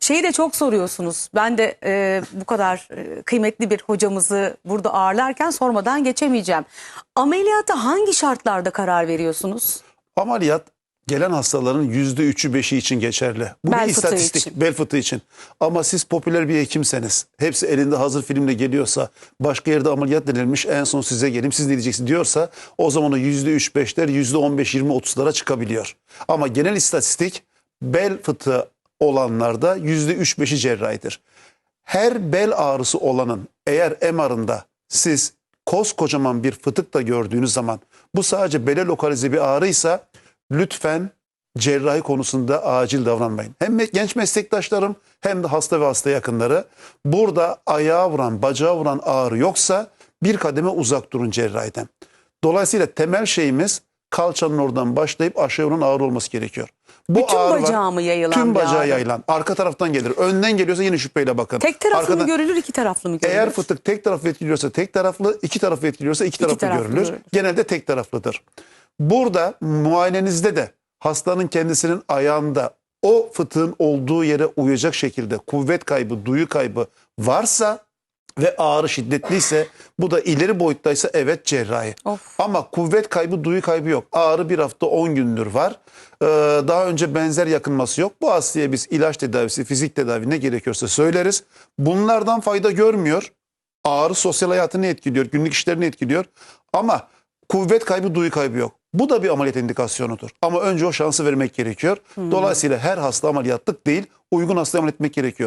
Şeyi de çok soruyorsunuz. Ben de e, bu kadar e, kıymetli bir hocamızı burada ağırlarken sormadan geçemeyeceğim. Ameliyata hangi şartlarda karar veriyorsunuz? Ameliyat gelen hastaların yüzde üçü beşi için geçerli. Bu Bel bir istatistik. için. Bel fıtığı için. Ama siz popüler bir hekimseniz, hepsi elinde hazır filmle geliyorsa, başka yerde ameliyat denilmiş, en son size geleyim, siz ne diyeceksiniz diyorsa, o zaman o yüzde üç beşler, yüzde on beş, yirmi, otuzlara çıkabiliyor. Ama genel istatistik bel fıtığı olanlarda yüzde üç beşi cerrahidir. Her bel ağrısı olanın eğer MR'ında siz koskocaman bir fıtık da gördüğünüz zaman bu sadece bele lokalize bir ağrıysa lütfen cerrahi konusunda acil davranmayın. Hem genç meslektaşlarım hem de hasta ve hasta yakınları burada ayağa vuran, bacağa vuran ağrı yoksa bir kademe uzak durun cerrahiden. Dolayısıyla temel şeyimiz kalçanın oradan başlayıp aşağı vuran ağrı olması gerekiyor. Bu Bütün ağrılar- bacağı mı yayılan Tüm bir bacağı ağrı? yayılan. Arka taraftan gelir. Önden geliyorsa yine şüpheyle bakın. Tek taraflı Arkadan- mı görülür, iki taraflı mı görülür? eğer fıtık tek taraflı etkiliyorsa tek taraflı, iki taraflı etkiliyorsa iki taraflı, taraflı görülür. görülür. Genelde tek taraflıdır. Burada muayenenizde de hastanın kendisinin ayağında o fıtığın olduğu yere uyacak şekilde kuvvet kaybı, duyu kaybı varsa ve ağrı şiddetliyse bu da ileri boyuttaysa evet cerrahi. Of. Ama kuvvet kaybı, duyu kaybı yok. Ağrı bir hafta 10 gündür var. Ee, daha önce benzer yakınması yok. Bu hastaya biz ilaç tedavisi, fizik tedavi ne gerekiyorsa söyleriz. Bunlardan fayda görmüyor. Ağrı sosyal hayatını etkiliyor, günlük işlerini etkiliyor. Ama kuvvet kaybı, duyu kaybı yok. Bu da bir ameliyat indikasyonudur. Ama önce o şansı vermek gerekiyor. Dolayısıyla her hasta ameliyatlık değil, uygun hasta ameliyat etmek gerekiyor.